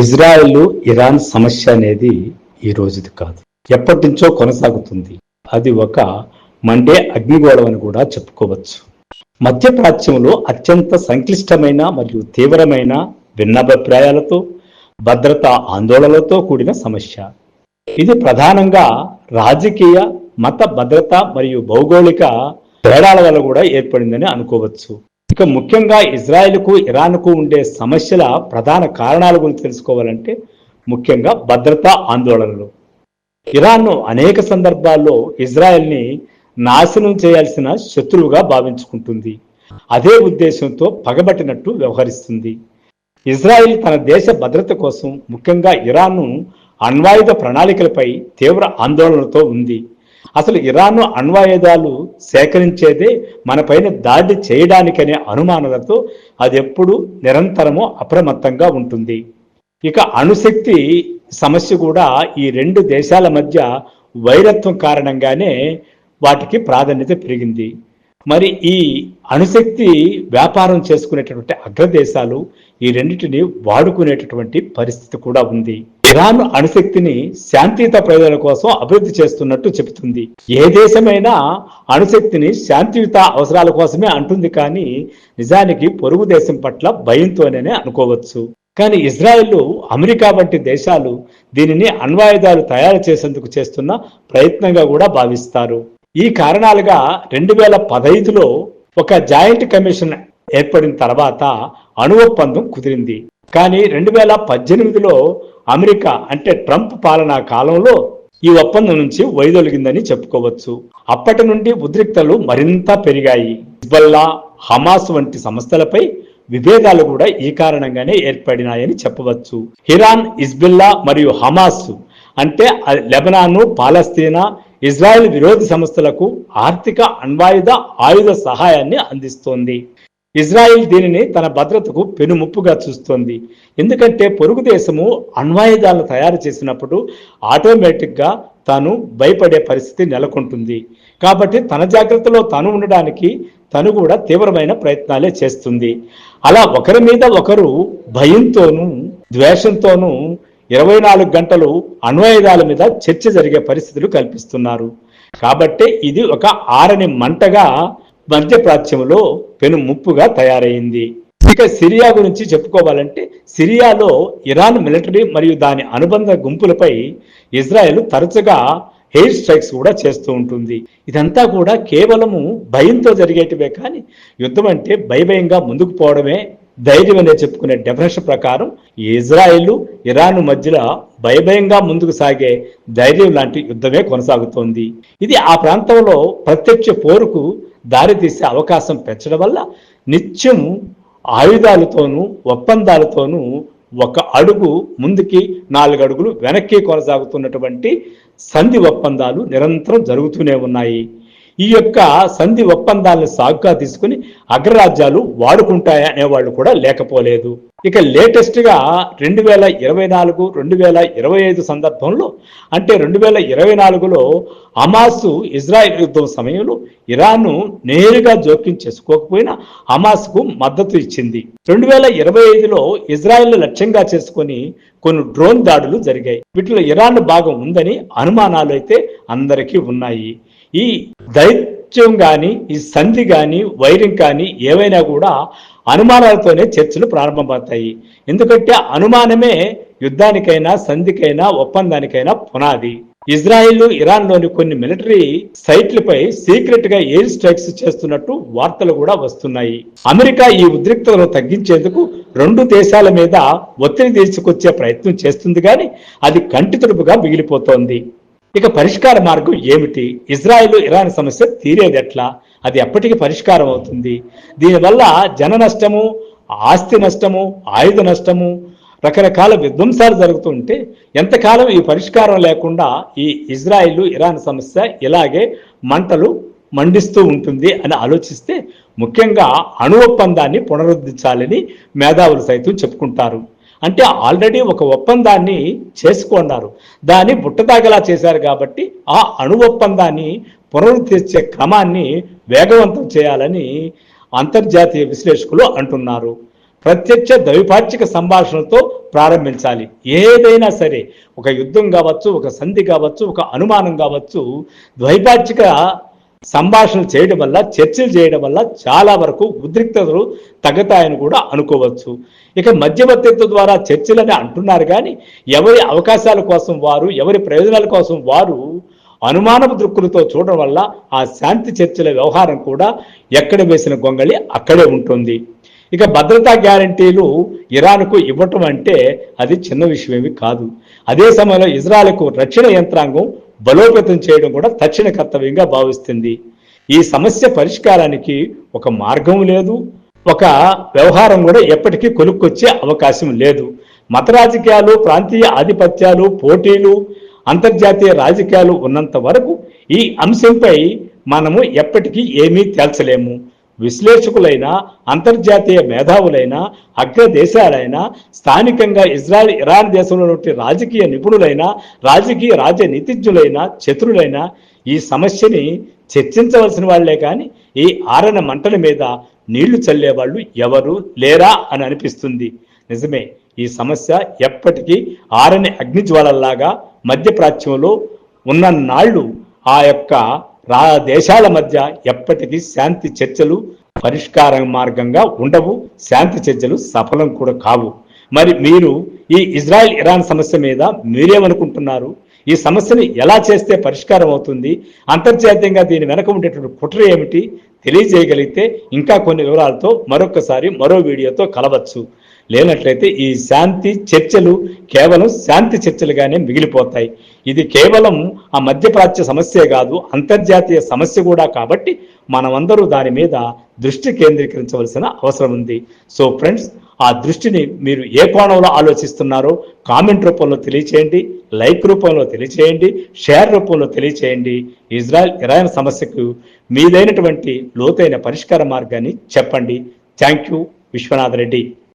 Israel Iran సమస్య అనేది ఈ రోజుది కాదు. ఎప్పటి నుంచో కొనసాగుతుంది. అది ఒక మండే అగ్నిగోళం అని కూడా చెప్పుకోవచ్చు. మధ్యప్రాచ్యంలో అత్యంత సంక్లిష్టమైన మరియు తీవ్రమైన భిన్నాభిప్రాయాలతో భద్రతా ఆందోళనలతో కూడిన సమస్య. ఇది ప్రధానంగా రాజకీయ మత భద్రత మరియు భౌగోళిక తేడాల వల్ల కూడా ఏర్పడిందని అనుకోవచ్చు. ఇక ముఖ్యంగా ఇజ్రాయెల్కు ఇరాన్కు ఉండే సమస్యల ప్రధాన కారణాల గురించి తెలుసుకోవాలంటే ముఖ్యంగా భద్రతా ఆందోళనలు. ఇరాన్ను అనేక సందర్భాల్లో ఇజ్రాయెల్ని నాశనం చేయాల్సిన శత్రువుగా భావించుకుంటుంది. అదే ఉద్దేశంతో పగబట్టినట్టు వ్యవహరిస్తుంది. ఇజ్రాయెల్ తన దేశ భద్రత కోసం ముఖ్యంగా ఇరాన్ను అణ్వాయుధ ప్రణాళికలపై తీవ్ర ఆందోళనతో ఉంది. అసలు ఇరాన్ అణ్వాయుధాలు సేకరించేదే మనపైన దాడి చేయడానికనే అనుమానాలతో అది ఎప్పుడు నిరంతరము అప్రమత్తంగా ఉంటుంది. ఇక అణుశక్తి సమస్య కూడా ఈ రెండు దేశాల మధ్య వైరత్వం కారణంగానే వాటికి ప్రాధాన్యత పెరిగింది. మరి ఈ అణుశక్తి వ్యాపారం చేసుకునేటటువంటి అగ్రదేశాలు ఈ రెండింటిని వాడుకునేటటువంటి పరిస్థితి కూడా ఉంది. ఇరాన్ అణుశక్తిని శాంతియుత ప్రయోజనాల కోసం అభివృద్ధి చేస్తున్నట్టు చెబుతుంది. ఏ దేశమైనా అణుశక్తిని శాంతియుత అవసరాల కోసమే అంటుంది కానీ నిజానికి పొరుగు దేశం పట్ల భయంతోనే అనుకోవచ్చు. కానీ ఇజ్రాయెల్ అమెరికా వంటి దేశాలు దీనిని అణ్వాయుధాలు తయారు చేసేందుకు చేస్తున్న ప్రయత్నంగా కూడా భావిస్తారు. ఈ కారణాలుగా రెండు వేల పదహైదులో ఒక జాయింట్ కమిషన్ ఏర్పడిన తర్వాత అణు ఒప్పందం కుదిరింది. కానీ రెండు వేల పద్దెనిమిదిలో అమెరికా అంటే ట్రంప్ పాలనా కాలంలో ఈ ఒప్పందం నుంచి వైదొలిగిందని చెప్పుకోవచ్చు. అప్పటి నుండి ఉద్రిక్తలు మరింత పెరిగాయి. హిజ్బల్లా హమాస్ వంటి సంస్థలపై విభేదాలు కూడా ఈ కారణంగానే ఏర్పడినాయని చెప్పవచ్చు. ఇరాన్ ఇజ్బిల్లా మరియు హమాస్ అంటే లెబనాను పాలస్తీనా ఇజ్రాయెల్ విరోధి సంస్థలకు ఆర్థిక అణ్వాయుధ ఆయుధ సహాయాన్ని అందిస్తోంది. ఇజ్రాయిల్ దీనిని తన భద్రతకు పెనుముప్పుగా చూస్తోంది. ఎందుకంటే పొరుగు దేశము అణ్వాయుధాలను తయారు చేసినప్పుడు ఆటోమేటిక్గా తాను భయపడే పరిస్థితి నెలకొంటుంది. కాబట్టి తన జాగ్రత్తలో తను ఉండడానికి తను కూడా తీవ్రమైన ప్రయత్నాలే చేస్తుంది. అలా ఒకరి మీద ఒకరు భయంతోనూ ద్వేషంతోనూ ఇరవై నాలుగు గంటలు అణ్వాయుధాల మీద చర్చ జరిగే పరిస్థితులు కల్పిస్తున్నారు. కాబట్టి ఇది ఒక ఆరని మంటగా మధ్యప్రాచ్యంలో పెను ముప్పుగా తయారైంది. ఇక సిరియా గురించి చెప్పుకోవాలంటే సిరియాలో ఇరాన్ మిలిటరీ మరియు దాని అనుబంధ గుంపులపై ఇజ్రాయెల్ తరచుగా ఎయిర్ స్ట్రైక్స్ కూడా చేస్తూ ఉంటుంది. ఇదంతా కూడా కేవలము భయంతో జరిగేటివే కానీ యుద్ధం అంటే భయభయంగా ముందుకు పోవడమే ధైర్యం అనే చెప్పుకునే డెఫినేషన్ ప్రకారం ఇజ్రాయెల్ ఇరాన్ మధ్యలో భయభయంగా ముందుకు సాగే ధైర్యం లాంటి యుద్ధమే కొనసాగుతోంది. ఇది ఆ ప్రాంతంలో ప్రత్యక్ష పోరుకు దారితీసే అవకాశం పెంచడం వల్ల నిత్యం ఆయుధాలతోనూ ఒప్పందాలతోనూ ఒక అడుగు ముందుకి నాలుగు అడుగులు వెనక్కి కొనసాగుతున్నటువంటి సంధి ఒప్పందాలు నిరంతరం జరుగుతూనే ఉన్నాయి. ఈ యొక్క సంధి ఒప్పందాలను సాగుగా తీసుకుని అగ్రరాజ్యాలు వాడుకుంటాయనే వాళ్ళు కూడా లేకపోలేదు. ఇక లేటెస్ట్గా రెండు వేల ఇరవై నాలుగు రెండు వేల ఇరవై ఐదు సందర్భంలో అంటే రెండు వేల ఇరవై నాలుగులో హమాస్ ఇజ్రాయెల్ యుద్ధం సమయంలో ఇరాన్ను నేరుగా జోక్యం చేసుకోకపోయినా హమాస్కు మద్దతు ఇచ్చింది. రెండు వేల ఇరవై ఐదులో ఇజ్రాయెల్ లక్ష్యంగా చేసుకొని కొన్ని డ్రోన్ దాడులు జరిగాయి. వీటిలో ఇరాన్ భాగం ఉందని అనుమానాలు అయితే అందరికీ ఉన్నాయి. ఈ దైత్యం కానీ ఈ సంధి కానీ వైరం కానీ ఏవైనా కూడా అనుమానాలతోనే చర్చలు ప్రారంభమవుతాయి. ఎందుకంటే అనుమానమే యుద్ధానికైనా సంధికైనా ఒప్పందానికైనా పునాది. ఇజ్రాయిల్ ఇరాన్లోని కొన్ని మిలిటరీ సైట్లపై సీక్రెట్గా ఎయిర్ స్ట్రైక్స్ చేస్తున్నట్టు వార్తలు కూడా వస్తున్నాయి. అమెరికా ఈ ఉద్రిక్తతను తగ్గించేందుకు రెండు దేశాల మీద ఒత్తిడి తీసుకొచ్చే ప్రయత్నం చేస్తుంది కానీ అది కంటితుడుపుగా మిగిలిపోతోంది. ఇక పరిష్కార మార్గం ఏమిటి? ఇజ్రాయెల్ ఇరాన్ సమస్య తీరేది ఎట్లా? అది ఎప్పటికీ పరిష్కారం అవుతుంది? దీనివల్ల జన నష్టము ఆస్తి నష్టము ఆయుధ నష్టము రకరకాల విధ్వంసాలు జరుగుతుంటే ఎంతకాలం ఈ పరిష్కారం లేకుండా ఈ ఇజ్రాయిల్ ఇరాన్ సమస్య ఇలాగే మంటలు మండిస్తూ ఉంటుంది అని ఆలోచిస్తే ముఖ్యంగా అణు ఒప్పందాన్ని పునరుద్ధరించాలని మేధావులు సైతం చెప్పుకుంటారు. అంటే ఆల్రెడీ ఒక ఒప్పందాన్ని చేసుకున్నారు. దాన్ని బుట్టదాగలా చేశారు కాబట్టి ఆ అణు ఒప్పందాన్ని పునరుద్ధరించే క్రమాన్ని వేగవంతం చేయాలని అంతర్జాతీయ విశ్లేషకులు అంటున్నారు. ప్రత్యక్ష ద్వైపాక్షిక సంభాషణతో ప్రారంభించాలి. ఏదైనా సరే ఒక యుద్ధం కావచ్చు ఒక సంధి కావచ్చు ఒక అనుమానం కావచ్చు ద్వైపాక్షిక సంభాషణలు చేయడం వల్ల చర్చలు చేయడం వల్ల చాలా వరకు ఉద్రిక్తతలు తగ్గుతాయని కూడా అనుకోవచ్చు. ఇక మధ్యవర్తిత్వ ద్వారా చర్చలని అంటున్నారు కానీ ఎవరి అవకాశాల కోసం వారు ఎవరి ప్రయోజనాల కోసం వారు అనుమానపు దృక్కులతో చూడడం వల్ల ఆ శాంతి చర్చల వ్యవహారం కూడా ఎక్కడ వేసిన గొంగళి అక్కడే ఉంటుంది. ఇక భద్రతా గ్యారంటీలు ఇరాన్కు ఇవ్వటం అంటే అది చిన్న విషయమేమి కాదు. అదే సమయంలో ఇజ్రాయెల్కు రక్షణ యంత్రాంగం బలోపేతం చేయడం కూడా తక్షణ కర్తవ్యంగా భావిస్తుంది. ఈ సమస్య పరిష్కారానికి ఒక మార్గం లేదు. ఒక వ్యవహారం కూడా ఎప్పటికీ కొనుక్కొచ్చే అవకాశం లేదు. మత రాజకీయాలు ప్రాంతీయ ఆధిపత్యాలు పోటీలు అంతర్జాతీయ రాజకీయాలు ఉన్నంత వరకు ఈ అంశంపై మనము ఎప్పటికీ ఏమీ తేల్చలేము. విశ్లేషకులైన అంతర్జాతీయ మేధావులైన అగ్రదేశాలైన స్థానికంగా ఇజ్రాయెల్ ఇరాన్ దేశంలో రాజకీయ నిపుణులైన రాజకీయ రాజనీతిజ్ఞులైన చతురులైన ఈ సమస్యని చర్చించవలసిన వాళ్ళే కానీ ఈ ఆరణ మంటల మీద నీళ్ళు చల్లే వాళ్ళు ఎవరు లేరా అని అనిపిస్తుంది. నిజమే ఈ సమస్య ఎప్పటికీ ఆరని అగ్నిజ్వాలల్లాగా మధ్యప్రాచ్యంలో ఉన్న నాళ్ళు ఆ యొక్క రా దేశాల మధ్య ఎప్పటికీ శాంతి చర్చలు పరిష్కార మార్గంగా ఉండవు. శాంతి చర్చలు సఫలం కూడా కావు. మరి మీరు ఈ ఇజ్రాయెల్ ఇరాన్ సమస్య మీద మీరేమనుకుంటున్నారు? ఈ సమస్యని ఎలా చేస్తే పరిష్కారం అవుతుంది? అంతర్జాతీయంగా దీని వెనక ఉండేటువంటి కుట్ర ఏమిటి? తెలియజేయగలిగితే ఇంకా కొన్ని వివరాలతో మరొకసారి మరో వీడియోతో కలవచ్చు. లేనట్లయితే ఈ శాంతి చర్చలు కేవలం శాంతి చర్చలుగానే మిగిలిపోతాయి. ఇది కేవలం ఆ మధ్యప్రాచ్య సమస్యే కాదు అంతర్జాతీయ సమస్య కూడా కాబట్టి మనమందరూ దాని మీద దృష్టి కేంద్రీకరించవలసిన అవసరం ఉంది. సో ఫ్రెండ్స్ ఆ దృష్టిని మీరు ఏ కోణంలో ఆలోచిస్తున్నారో కామెంట్ రూపంలో తెలియచేయండి లైక్ రూపంలో తెలియచేయండి షేర్ రూపంలో తెలియచేయండి. ఇజ్రాయెల్ ఇరాన్ సమస్యకు మీదైనటువంటి లోతైన పరిష్కార మార్గాన్ని చెప్పండి. Thank you. విశ్వనాథ్ రెడ్డి.